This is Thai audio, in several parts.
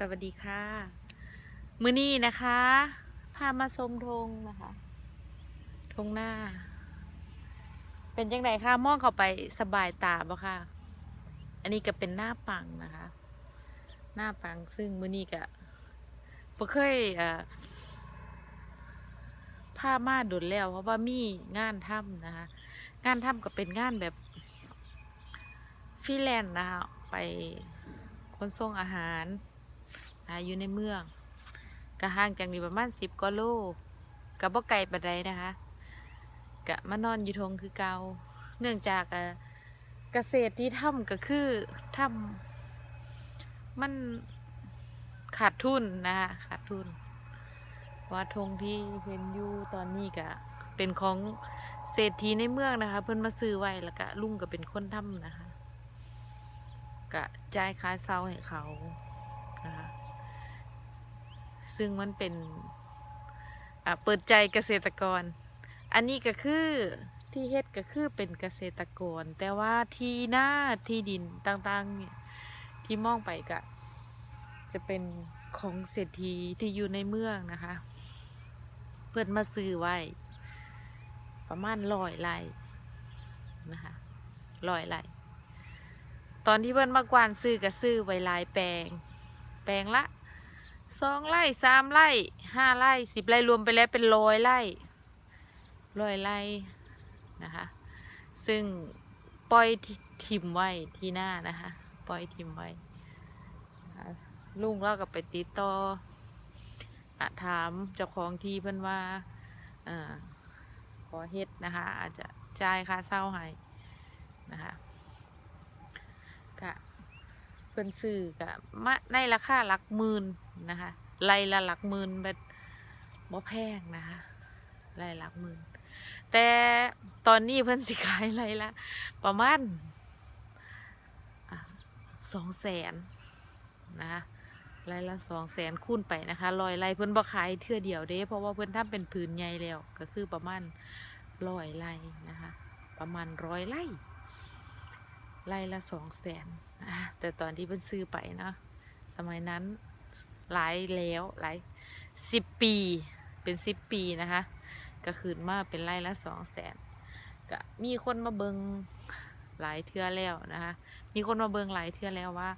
สวัสดีค่ะ มื้อนี้นะคะ พามาชมธงนะคะธงหน้า เป็นยังไงคะมองเข้าไปสบายตาบ่ค่ะ อันนี้ก็เป็นหน้าปังนะคะ หน้าปังซึ่งมื้อนี้ก็บ่เคยเอ่อพามาดุนแล้ว เพราะว่ามีงานทำนะคะ งานทำก็เป็นงานแบบฟรีแลนซ์นะคะ ไปขนส่งอาหาร อยู่ในเมืองก็ห่างจากนี้ประมาณสิบกว่าโลก็บ่ไกลปานใดนะคะก็มานอนอยู่ทงคือเกาเนื่องจากเอ่อเกษตรที่ทำก็คือทำมันขาดทุนนะคะขาดทุนว่าธงที่เห็นอยู่ตอนนี้ก็เป็นของเศรษฐีในเมืองนะคะ เพิ่นมาซื้อไว้แล้วก็ลุงก็เป็นคนทำนะคะ ก็จ่ายค่าเช่าให้เขานะคะ ซึ่งมันเป็นเปิดใจเกษตรกร อันนี้ก็คือที่เฮ็ดก็คือเป็นเกษตรกร แต่ว่าที่หน้าที่ดินต่างๆเนี่ยที่มองไปก็จะเป็นของเศรษฐีที่อยู่ในเมืองนะคะ เพื่อนมาซื้อไว้ ประมาณร้อยไร่นะคะร้อยไร่ตอนที่เพื่อนมากวานซื้อก็ซื้อไว้ลายแปลง แปลงละ สองไร่สามไร่ห้าไร่สิบไร่รวมไปแล้วเป็นร้อยไร่ร้อยไร่นะคะ ซึ่งปล่อยทิมไว้ที่หน้านะคะ ปล่อยทิมไว้ลุงเราก็ไปติดต่ออถามเจ้าของที่เพิ่นว่าอขอเฮ็ดนะคะ อาจจะจ่ายค่าเช่าให้นะคะ พิ่นซื้อกะมาในราคาหลักหมื่นนะคะไรละหลักหมื่นแบบบ่แพงนะคะไรหลักหมื่นแต่ตอนนี้เพิ่นสิขายไรละ ประมาณสองแสนนะคะไรละสองแสนคูณไปนะคะลอยไรเพิ่นบ่ขายเทื่อเดียวเด้เพราะว่าเพิ่นทำเป็นผืนใหญ่แล้วก็คือประมาณร้อยไรนะคะประมาณร้อยไร่ไร่ละสองแสน แต่ตอนที่เพิ่นซื้อไปเนาะสมัยนั้นหลายแล้วหลายสิบปีเป็นสิบปีนะคะก็คืนมาเป็นไร่ละสองแสนก็มีคนมาเบิงหลายเทื่อแล้วนะคะ มีคนมาเบิงหลายเทื่อแล้วว่า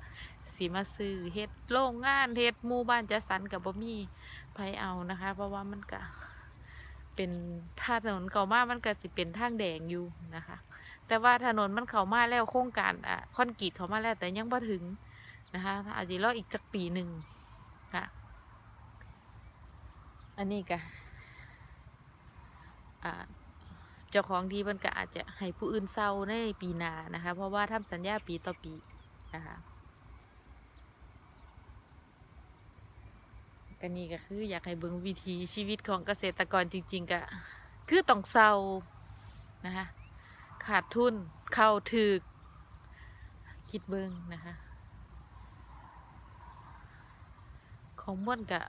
สีมาซื้อเฮ็ดโรงงานเฮ็ดหมู่บ้านจัดสรรกับบ่มีไผเอานะคะ เพราะว่ามันก็เป็นถ้าถนนเก่ามากมันก็สิเป็นทางแดงอยู่นะคะ แต่ว่าถนนมันเข้ามาแล้วโครงการอะคอนกรีตเข้ามาแล้ว แต่ยังบ่ถึงนะคะอาจจะรออีกจักปีหนึ่งค่ะ อันนี้ก็อ่าเจ้าของที่เพิ่นก็อาจจะให้ผู้อื่นเซาในปีหน้านะคะ เพราะว่าทำสัญญาปีต่อปีนะคะก็นี่ก็คืออยากให้เบิ่งวิถีชีวิตของเกษตรกรจริง ๆก็คือต้องเศร้านะคะ ขาดทุนเข้าถึก คิดเบิ่งนะคะของม่วนกะ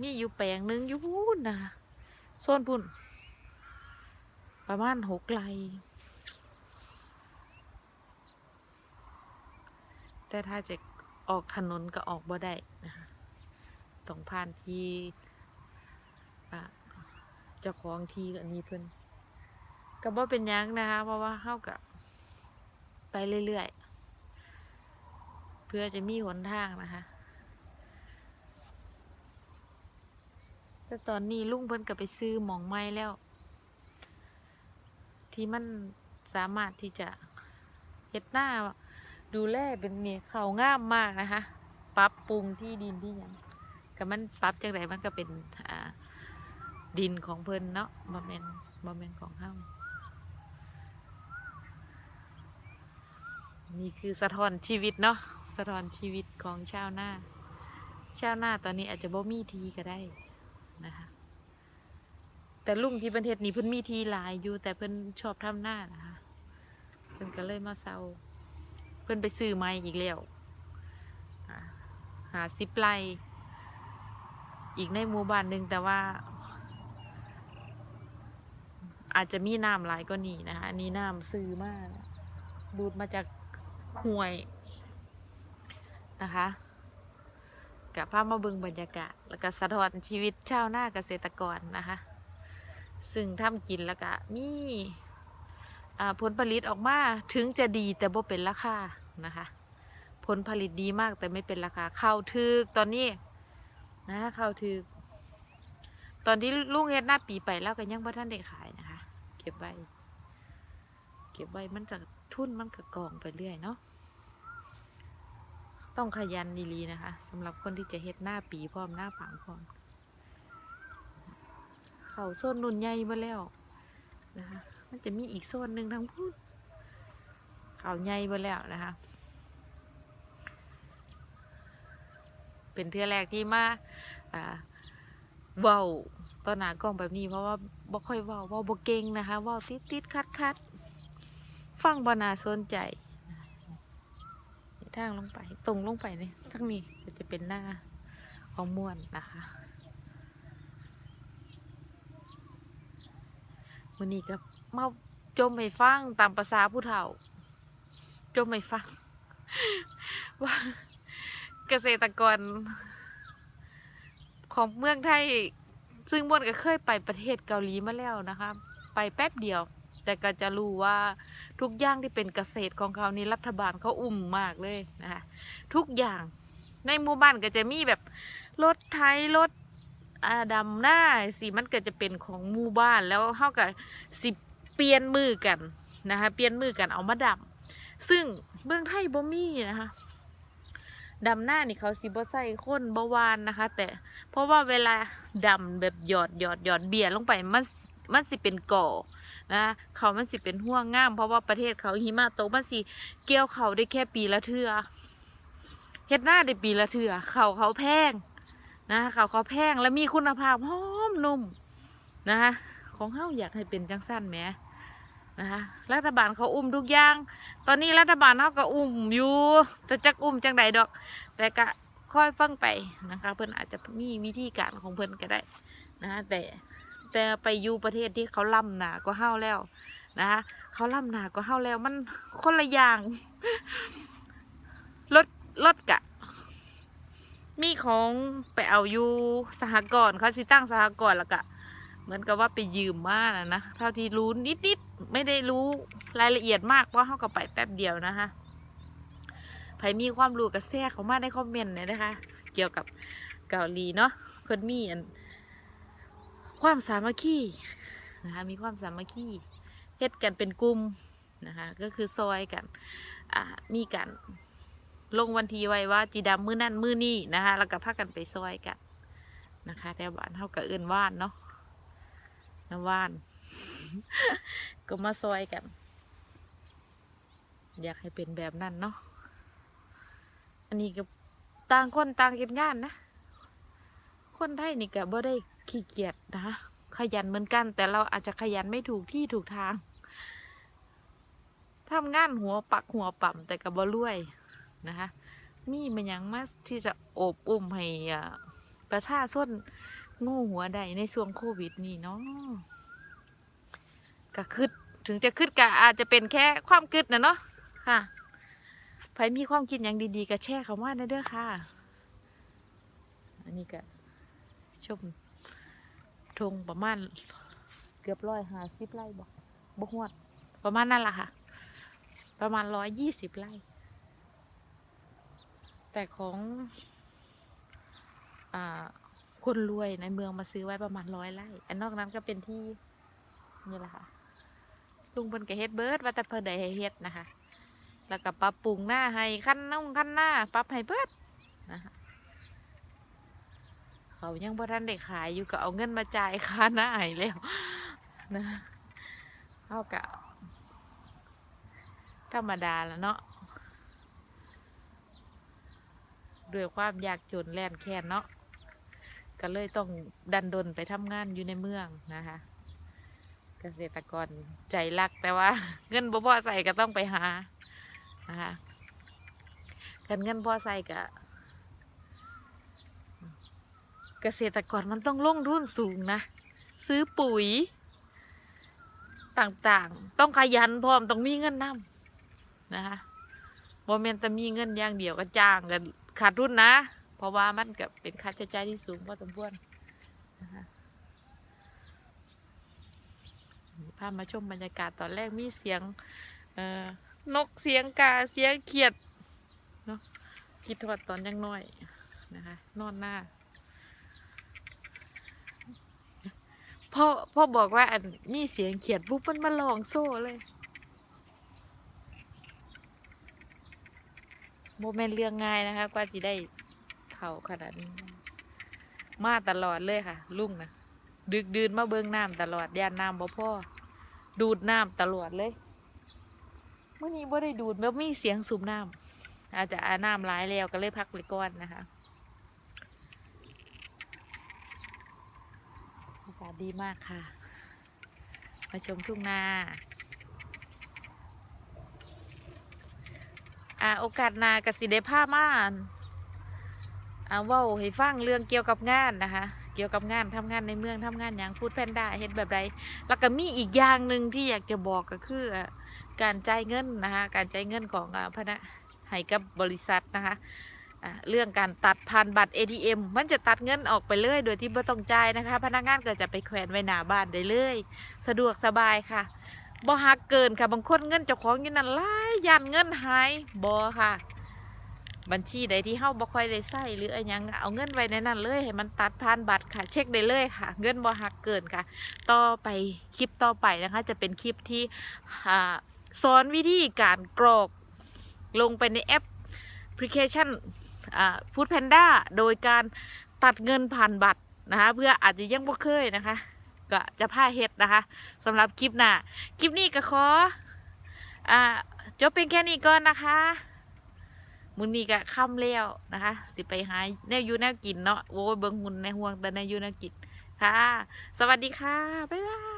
มีอยู่แปลงนึงอยู่พูนนะคะโซนพุ่น ประมาณหกไร่แต่ถ้าจะออกถนนก็ออกบ่ได้นะคะต้องผ่านที่อะเจ้าของที่อันนี้เพิ่น ก็บ่เป็นยังนะคะ เพราะว่าเฮากับไปเรื่อยๆ เพื่อจะมีหนทางนะคะ แต่ตอนนี้ลุงเพิ่นก็ไปซื้อหมองไม้แล้ว ที่มันสามารถที่จะเฮ็ดหน้าดูแลเป็นเนี่ยเขาง่ามมากนะคะปรับปรุงที่ดินที่ยังก็มันปรับจังไดมันก็เป็นดินของเพิ่นเนาะบ่แมนบ่แมนของเฮา นี่คือสะท้อนชีวิตเนาะสะท้อนชีวิตของชาวนาชาวนาตอนนี้อาจจะบ่มีทีก็ได้นะคะแต่ลุงที่ประเทศนี้เพิ่นมีทีหลายอยู่ แต่เพิ่นชอบทำหน้านะคะเพิ่นก็เลยมาเซาเพิ่นไปซื้อไม้อีกแล้วหาสิบไร่อีกในหมู่บ้านหนึ่งแต่ว่า อาจจะมีน้ำหลายก็นี่นะคะอันนี้น้ำซื้อมากดูดมาจาก ห่วยนะคะ กับภาพมาเบิงบรรยากาศ แล้วก็สะท้อนชีวิตชาวนาเกษตรกรนะคะ ซึ่งทำกินแล้วก็มีผลผลิตออกมาถึงจะดีแต่บ่เป็นราคานะคะ ผลผลิตดีมากแต่ไม่เป็นราคาเข้าวถึกตอนนี้นะเข้าวถึก ตอนที่ลุงเฮ็ดหน้าปีไปแล้วก็ยังบ่ทันได้ขายนะคะ เก็บไว้ เก็บไว้มันก็ ทุนมันก็กองไปเรื่อยเนาะต้องขยันดีๆนะคะสำหรับคนที่จะเฮ็ดหน้าปีพร้อมหน้าผังพร้อม เขาโซนนุ่นใหญ่มาแล้วนะคะมันจะมีอีกโซนหนึ่งทางพูดเขาใหญ่มาแล้วนะคะ เป็นเทือแรกที่มาอ่าเว้าตอนหนากล้องแบบนี้เพราะว่าบ่ค่อยเว้าเว้าบ่เก่งนะคะเว้าติดติดคัดคัด ฟังบ่น่าสนใจทางลงไป ตรงลงไปนี่ทางนี้จะเป็นหน้าของม่วนนะคะวันนี้ก็มาจมไปฟังตามภาษาผู้เฒ่า จมไปฟัง ว่าเกษตรกร ของเมืองไทย ซึ่งม่วนก็เคยไปประเทศเกาหลีมาแล้วนะคะ ไปแป๊บเดียว แต่ก็จะรู้ว่าทุกอย่างที่เป็นเกษตรของเขานี่รัฐบาลเขาอุ้มมากเลยนะคะทุกอย่างในหมู่บ้านก็จะมีแบบรถไถรถอาดำหน้าสิมันก็จะเป็นของหมู่บ้านแล้วเขาก็สิเปลี่ยนมือกันนะคะเปลี่ยนมือกันเอามาดำซึ่งเมืองไทยบ่มีนะคะดำหน้านี่เขาสิบ่ใส่คนบวานนะคะ แต่เพราะว่าเวลาดำแบบหยอดหยอดหยอดเบียร์ลงไปมันมันสิเป็นก่อ นะเขามันสิเป็นห่วงง่าม เพราะว่าประเทศเขาหิมะตกมันสิเกี่ยวเขาได้แค่ปีละเทือเฮ็ดหน้าได้ปีละเทือเขาเขาแพงนะเขาเขาแพงและมีคุณภาพหอมนุ่มนะคะของเฮาอยากให้เป็นจังสั้นแหมนะคะรัฐบาลเขาอุ้มทุกอย่าง ตอนนี้รัฐบาลเขาก็อุ้มอยู่แต่จักอุ้มจังใดดอก แต่ก็ค่อยฟังไปนะคะ เพิ่นอาจจะมีวิธีการของเพิ่นก็ได้นะคะแต่ แต่ไปอยู่ประเทศที่เขาล่ำหนาก็เฮาแล้วนะคะเขาล่ำหนาก็เฮาแล้วมันคนละอย่างรถรถกะ มีของไปเอาอยู่สหกรณ์เขาสิตั้งสหกรณ์แล้วกะเหมือนกับว่าไปยืมมานะนะเท่าที่รู้นิดๆไม่ได้รู้รายละเอียดมากเพราะเขาก็ไปแป๊บเดียวนะคะใครมีความรู้ก็แทรกเขามาในคอมเมนต์หน่ยนะคะ เกี่ยวกับเกาหลีเนาะเพิ่นมีอัน ความสามัคคีนะคะมีความสามัคคีเฮ็ดกันเป็นกลุ่มนะคะก็คือซอยกันอ่ามีกันลงวันทีไว้ว่าจีดำมือนั่นมือนี่นะคะแล้วก็พากันไปซอยกันนะคะแต่บ้านเท่ากับเอื่นว่านเนาะน้ำว่าน ก็มาซอยกัน อยากให้เป็นแบบนั้นเนาะอันนี้ก็ต่างคนต่างเฮ็ดงานนะ คนไทยนี่ก็บ่ได้ ขี้เกียจนะ ขยันเหมือนกัน แต่เราอาจจะขยันไม่ถูกที่ถูกทางทำงานหัวปักหัวปั่มแต่ก็บ่รวยนะคะมี่มันยังมาที่จะโอบอุ้มให้ประชาชนงูหัวใดในช่วงโควิดนี่เนาะก็คืดถึงจะคืดก็อาจจะเป็นแค่ความคืดนะเนาะค่ะใครมีความคิดอย่างดีๆก็แชร์เขามาได้เด้อค่ะ อันนี้ก็ชม ทงประมาณเกือบร้อยห้าสิบไร่บอกบกฮวด ประมาณนั่นแหละค่ะ ประมาณร้อยยี่สิบไร่ แต่ของอ่าคนรวยในเมืองมาซื้อไว้ประมาณร้อยไร่อันนอกนั้นก็เป็นที่นี่แหละค่ะลุงเพิ่นก็เฮ็ดเบิร์ดว่าแต่เพิ่นได้ให้เฮ็ดนะคะ แล้วก็ปรับปรุงหน้าให้ขั้นน้องขั้นหน้าปรับให้เบิดนะคะ เขายังบ่ทันได้ขายอยู่ก็เอาเงินมาจ่ายค่าหน้าให้แล้วนะเขากะธรรมดาแล้วเนาะด้วยความยากจนแล่นแค้นเนาะก็เลยต้องดันดนไปทำงานอยู่ในเมืองนะคะ เกษตรกรใจรักแต่ว่า เงินบ่พอใส่ก็ต้องไปหานะคะกันเงินพอใส่ก็ เกษตรกรมันต้องลงทุนสูงนะ ซื้อปุ๋ย ต่างๆ ต้องขยันพร้อมต้องมีเงินนำนะคะโมเมนต์แต่มีเงินอย่างเดียวก็จ้างกันขาดทุนนะ เพราะว่ามันก็เป็นค่าใช้จ่ายที่สูงพอสมควรนะคะพามาชมบรรยากาศตอนแรกมีเสียงเอ่อนกเสียงกาเสียงเขียดเนาะคิดทอดตอนยังน้อยนะคะ นอนหน้า พ่อพ่อบอกว่าอันมีเสียงเขียดปุ๊บมันมาลองโซ่เลยโมเมนเรื่องง่ายนะคะ กว่าจะได้เข่าขนาดนี้ มาตลอดเลยค่ะ ลุงนะดึกดื่นมาเบิงน้ำตลอดยานน้ำบ่พ่อ ดูดน้ำตลอดเลยเมื่อนี้บ่ได้ดูดแบบมีเสียงสูบน้ำอาจจะอาน้ำร้ายแล้วก็เลยพักไปก่อนนะคะอากาศ ดีมากค่ะ มาชมทุ่งนาอ่าโอกาสนากสิได้ผ้ามาอ่าว้าให้ฟังเรื่องเกี่ยวกับงานนะคะ เกี่ยวกับงานทำงานในเมืองทำงานอย่างฟูดแพนด้าเฮ็ดแบบใดแล้วก็มีอีกอย่างหนึ่งที่อยากจะบอกก็คือการจ่ายเงินนะคะ การจ่ายเงินของอ่าพนักให้กับบริษัทนะคะ เรื่องการตัดผ่านบัตร ATM มันจะตัดเงินออกไปเลยโดยที่ไม่ต้องจ่ายนะคะ พนักงานก็จะไปแขวนไว้หน้าบ้านได้เลย สะดวกสบายค่ะบ่หักเกินค่ะบางคนเงินเจ้าของอยู่นั่นหลายยันเงินหายบ่ค่ะ บัญชีใดที่เฮาบ่ค่อยได้ใช้หรืออะไรยังเอาเงินไว้ในนั้นเลยให้มันตัดผ่านบัตรค่ะ เช็คได้เลยค่ะ เงินบ่หักเกินค่ะ ต่อไปคลิปต่อไปนะคะ จะเป็นคลิปที่สอนวิธีการกรอกลงไปในแอปพลิเคชัน ฟู้ดแพนด้าโดยการตัดเงินผ่านบัตรนะคะ เพื่ออาจจะยังบ่เคยนะคะ ก็จะพาเฮ็ดนะคะสำหรับคลิปหน้าคลิปนี้ก็ขออ่าจบเป็นแค่นี้ก่อนนะคะมื้อนี้ก็ค่ำแล้วนะคะ สิไปหาแนวอยู่แนวกินเนาะโอ้ยเบิ่งหุ่นในห่วงแต่แนวอยู่แนวกินค่ะ สวัสดีค่ะ บ๊ายบาย